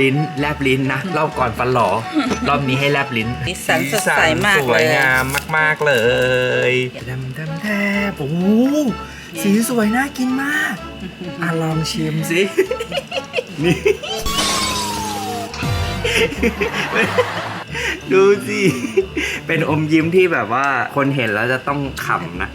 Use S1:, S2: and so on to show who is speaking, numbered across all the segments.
S1: ลิ้นแลบลิ้นนะรอบก่อนฟันหลอรอบนี้ให้แลบลิ้น
S2: สีสันสดใสมาก
S1: สวย
S2: เลย
S1: งามมาก ๆ เลยดำดำแทบโอ้โหสีสวยน่ากินมากอะลองชิมสิ นี่ ดูสิ เป็นอมยิ้มที่แบบว่าคนเห็นแล้วจะต้องขำนะ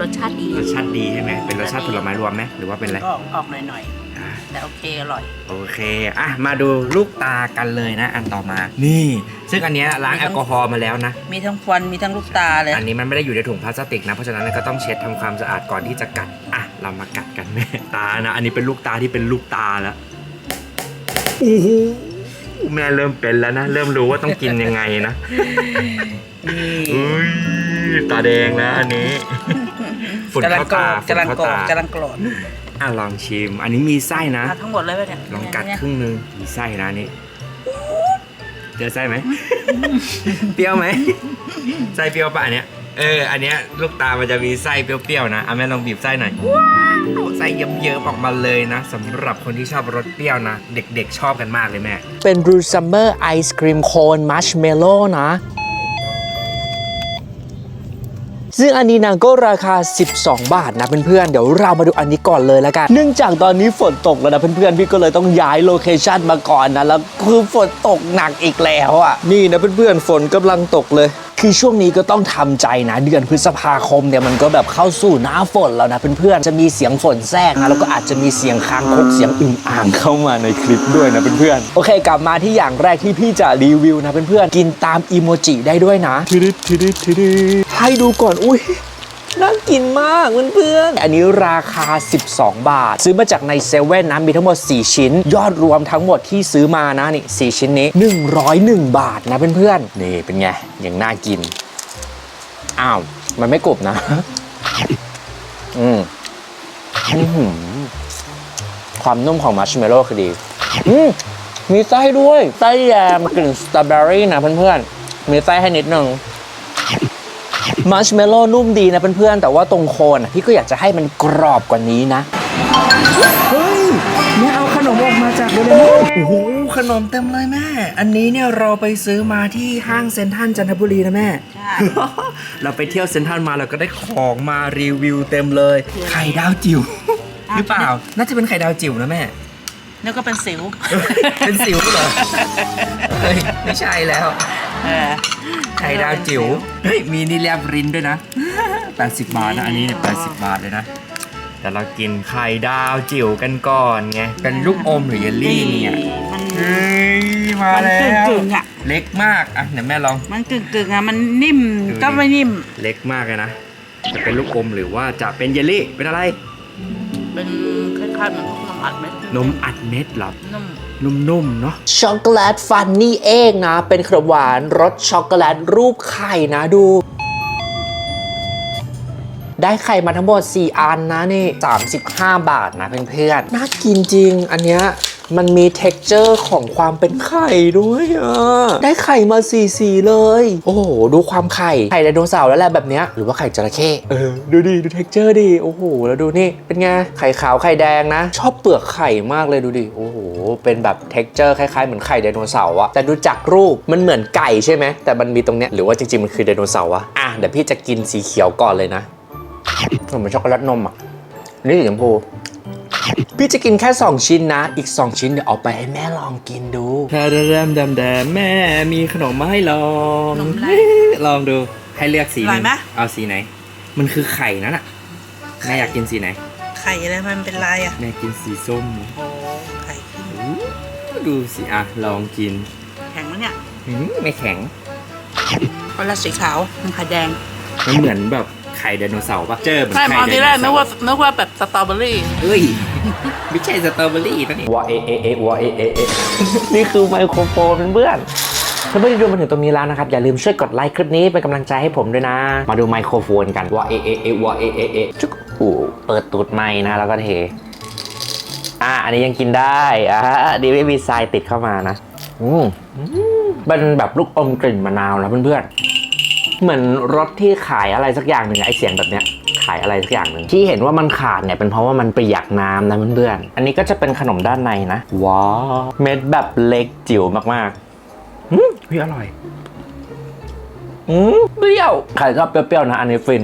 S2: รสชาติดี
S1: รสชาติดีใช่ไหม เป็นรสชาติผลไม้รวมไหมหรือว่าเป็นอะไร
S2: ก็ออกหน่อย
S1: อะ
S2: ๆ แต่โอเคอร่อย
S1: โอเค อะ มาดูลูกตากันเลยนะ อันต่อมา นี่ ซึ่งอันเนี้ยล้างแอลกอฮอล์มาแล้วนะ
S2: มีทั้งควันมีทั้งลูกตาเลย
S1: อันนี้มันไม่ได้อยู่ในถุงพลาสติกนะ เพราะฉะนั้นก็ต้องเช็ดทำความสะอาดก่อนที่จะกัด อะ เรามากัดกันแม่ตานะ อันนี้เป็นลูกตาที่เป็นลูกตาแล้วโอ้โหแม่เริ่มเป็นแล้วนะ เริ่มรู้ว่าต้องกินยังไงนะ
S2: นี่
S1: อุ้ยตาแดงนะอันนี้ฝุ่น
S2: กำลัง
S1: เข้าก
S2: รอ
S1: ตา
S2: ด
S1: ฝุ่น
S2: กำลัง
S1: เข้าก
S2: รอด
S1: ตา กำ
S2: ลังกรอด
S1: อะลองชิม อันนี้มีไส้นะ
S2: อะทั้งหมดเลยไหมเนี่ย
S1: ลองกัด
S2: เนี่ย
S1: ครึ่งหนึงมีไส้นะอันนี่เจอไส้ไหม เปรี้ยวไหมไส้เปรี้ยวปะอันเนี้ยเอออันเนี้ยลูกตามันจะมีไส้เปรี้ยวๆนะเอาแม่ลองบีบไส้หน่อยว้าวไส้เยิ้มๆออกมาเลยนะสำหรับคนที่ชอบรสเปรี้ยวนะ เด็กๆชอบกันมากเลยแม่
S3: เป็นบรูซัมเมอร์ไอศครีมโคนมัชเมลโล่นะ ซึ่งอันนี้นะก็ราคา 12 บาทนะเพื่อนๆเดี๋ยวเรามาดูอันนี้ก่อนเลยแล้วกัน เนื่องจากตอนนี้ฝนตกแล้วนะเพื่อนๆพี่ก็เลยต้องย้ายโลเคชันมาก่อนนะแล้วคือฝนตกหนักอีกแล้วอะนี่นะเพื่อนๆฝนกำลังตกเลยคือช่วงนี้ก็ต้องทำใจนะ เดือนพฤษภาคมเนี่ยมันก็แบบเข้าสู่หน้าฝนแล้วนะเพื่อนๆจะมีเสียงฝนแทรกนะแล้วก็อาจจะมีเสียงคางคกเสียงอึ่งอ่างเข้ามาในคลิปด้วยนะเพื่อนๆโอเค กลับมาที่อย่างแรกที่พี่จะรีวิวนะเพื่อนๆกินตามอีโมจิได้ด้วยนะทีดิทีดิทีดิให้ดูก่อนอุ้ยน่า กินมากเพื่อนๆอันนี้ราคา 12 บาท ซื้อมาจากในเซเว่นนะมีทั้งหมด 4 ชิ้น ยอดรวมทั้งหมดที่ซื้อมานะนี่ 4 ชิ้นนี้ 101 บาทนะเพื่อนๆนี่เป็นไงอย่างน่ากิน อ้าว มันไม่กรุบนะ อืมความนุ่มของมัชเมลโล่คือดีอืมมีไส้ด้วย ไส้แยมกลิ่นสตรอเบอรี่นะเพื่อนๆ มีไส้ให้นิดนึง มัชเมลโล่นุ่มดีนะเพื่อนๆ แต่ว่าตรงโคนอะพี่ก็อยากจะให้มันกรอบกว่านี้นะ
S1: เฮ้ยแม่เอาขนมออกมาจากโดเรมอนโอ้โหขนมเต็มเลยแม่ อันนี้เนี่ยเราไปซื้อมาที่ห้างเซ็นทรัลจันทบุรีนะแม่
S2: ใช่
S1: เราไปเที่ยวเซ็นทรัลมาเราก็ได้ของมารีวิวเต็มเลย ไข่ดาวจิ๋วหรือเปล่า น่าจะเป็นไข่ดาวจิ๋วนะแม่
S2: แล้วก็เป็นสิว
S1: เป็นสิวเหรอเฮ้ยไม่ใช่แล้ว
S2: เออ
S1: ไข่ดาวจิ๋วเฮ้ยมีนี่แลบรินด้วยนะ 80 บาทนะอันนี้เนี่ย80 บาทเลยนะ แต่เรากินไข่ดาวจิ๋วกันก่อนไงเป็นลูกอมหรือเยลลี่เนี่ย
S2: มัน
S1: เฮ้ยมา
S2: มัน
S1: แล้ว
S2: กึ่งๆอะ
S1: เล็กมากอะเดี๋ยวแม่ลอง
S2: มันกึ่งกึ่งๆอะ มันนิ่ม
S1: ดูดิ
S2: ก็ไม่นิ่ม
S1: เล็กมากเลยนะจะเป็นลูกอมหรือว่าจะเป็นเยลลี่เป็นอะไร
S2: เป็นคล้ายๆเหมือนพวกนม อัดเม็ด
S1: นมอัดเม็ดเหรอ
S2: นุ่ม
S1: นุ่มๆเนาะ
S3: ช็อกโกแลตฟันนี่เองนะ เป็นขนมหวานรสช็อกโกแลตรูปไข่นะดูได้ไข่มาทั้งหมด 4 อันนะนี่ 35 บาทนะเพื่อนๆ น่ากินจริง อันเนี้ย มันมี t e x t อร์ของความเป็นไข่ด้วยอะ ได้ไข่มาสีสีเลย โอ้โห ดูความไข่ ไข่ไดโนเสาร์แล้วแหละแบบเนี้ย หรือว่าไข่จระเข้เออ ดูดิ ดู t e x t อร์ดิ โอ้โห แล้วดูนี่ เป็นไง ไข่ขาว ไข่แดงนะ ชอบเปลือกไข่มากเลยดูดิ โอ้โห เป็นแบบ t e x t อร์คล้ายๆ เหมือนไข่ไดโนเสาร์อะแต่ดูจากรูป มันเหมือนไก่ใช่ไหม แต่มันมีตรงเนี้ย หรือว่าจริงๆ มันคือไดโนเสาร์วะ อะ เดี๋ยวพี่จะกินสีเขียวก่อนเลยนะเหมือนช็อกโกแลตนมอะนี่สีชมพู พี่จะกินแค่ 2 ชิ้นนะ อีก 2 ชิ้นเดี๋ยวเอาไปให้แม่ลองกินดู
S1: แดมแดมแดมแม่มีขนมมาให้ลอง
S2: ขนมอะไร
S1: ลองดูให้เลือกสีห
S2: อร่
S1: นึ่
S2: อย
S1: ง
S2: ไหม
S1: เอาสีไหน มันคือไข่นั่นอะแม่อยากกินสีไหน
S2: ไข่อะไรมันเป็นลายอะ
S1: แม่กินสีส้ม
S2: โอ้ไข่ขึ้น
S1: อู้ดูสิอะลองกิน
S2: แข็งมั้ยเนี่ย
S1: หืมไม่แข็ง
S2: คนละสีขาวมันไข่แดง
S1: มันเหมือนแบบไข่ไดโนเสาร์ปะเจอเหมือน
S2: ใช่
S1: ไข่
S2: มา
S1: ได
S2: ที
S1: โน
S2: แรกนึ
S1: เสาก
S2: ว่า
S1: ร์
S2: นึกว่าแบบสตรอเบอรี่
S1: เอ้ย ไม่ใช่สตรอเบอรี่นะนี่
S3: วอเอเอเอวอเอเอเอนี่คือไมโครโฟนเพื่อนถ้าไม่ได้ดูมาถึงตรงนี้แล้วนะครับ อย่าลืมช่วยกดไลค์คลิปนี้เป็นกำลังใจให้ผมด้วยนะ มาดูไมโครโฟนกันวอเอเอเอวอเอเอเอจุ๊กอู้เปิดตูดไม้นะแล้วก็เทอะอันนี้ยังกินได้อะดีไม่มีทรายติดเข้ามานะอืมมเป็นแบบลูกอมกลิ่นมะนาวนะเพื่อนๆเหมือนรถที่ขายอะไรสักอย่างหนึ่งไอเสียงแบบเนี้ย ขขายอะไรสักอย่างหนึ่งที่เห็นว่ามันขาดเนี่ยเป็นเพราะว่ามันประหยัดน้ำนะเพื่อนๆอันนี้ก็จะเป็นขนมด้านในนะว้าวเม็ดแบบเล็กจิ๋วมากๆอืมพี่อร่อยอืมเปรี้ยวใครชอบเปรี้ยวๆนะอันนี้ฟิน